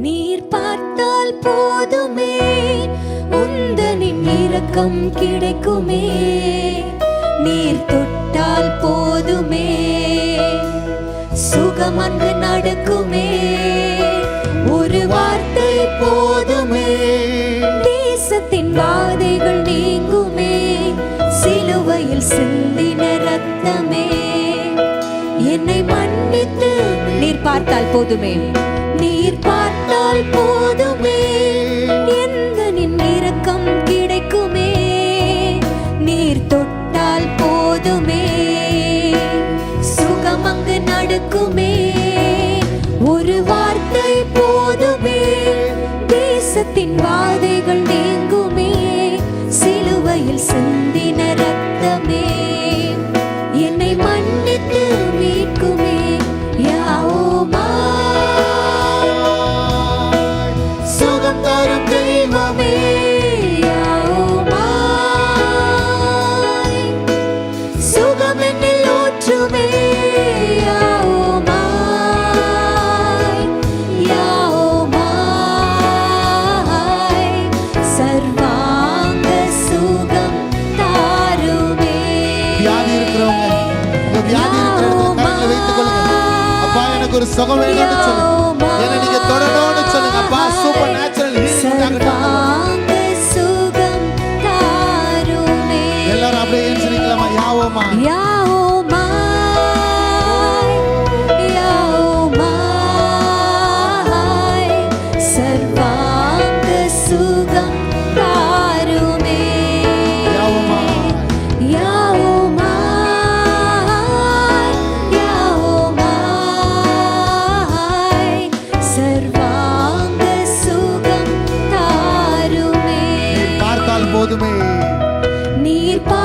நீர் பார்த்தால் போதுமே. உந்தனின் இரக்கம் கிடைக்குமே. நீர் தொட்டால் போதுமே. சுகம் அங்கு நடக்குமே. ஒரு வார்த்தை போதுமே. தேசத்தின் வாதைகள் நீங்குமே. சிலுவையில் சிந்தின ரத்தமே. என்னை மன்னித்து நீர் பார்த்தால் போதுமே. நீர் தொட்டால் போதுமே. சுகமங்கு நடக்குமே. உங்க வியாதி இருக்கிற இடத்துல கரங்களை வைத்துக் கொள்ளுங்க அப்பா எனக்கு ஒரு சுகம் வேணும்னு சொல்லுங்க என்னை நீங்க தொடணும்னு சொல்லுங்க. அப்பா சூப்பர் நேச்சுரல் ஹீலிங் எல்லாரும் அப்படியே ஏன்சிருக்கலாமா யாவோமா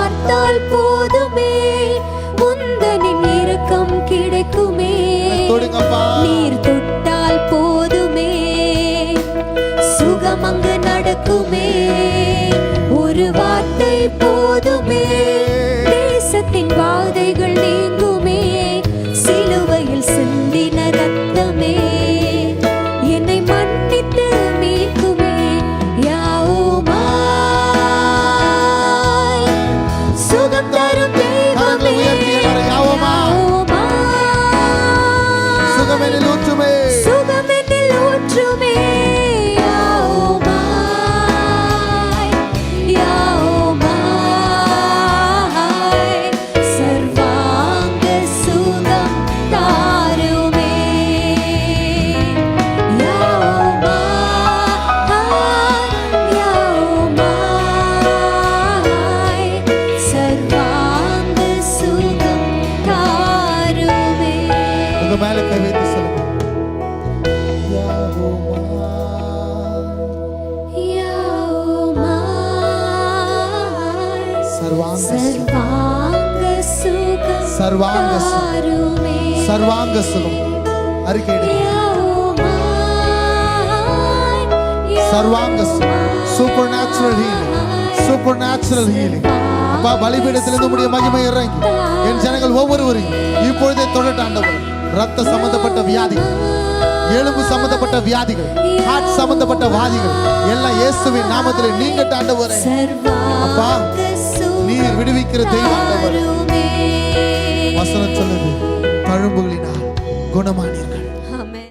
பார்த்தால் போதும். சர்வாங்க சுகம். சர்வாங்க சுகம். தாருமே. சர்வாங்க சுகம். Super natural healing super natural healing அப்பா பலிபீடத்திலிருந்து உடைய மகிமை இறங்கி. என் ஜனங்கள் ஒவ்வொருவரையும் இப்பொழுதே தொடட்டாண்டவர் ரத்த சம்பந்தப்பட்ட வியாதிகள் எலும்பு சம்பந்தப்பட்ட வியாதிகள் ஹார்ட் சம்பந்தப்பட்ட வாதிகள் எல்லாம் இயேசுவின் நாமத்திலே நீங்க தாண்டவரே அப்பா, தெய்வாண்டவர் தாருமே. வசனம் சொல்லுது தழும்புகளினால் குணமானீர்கள்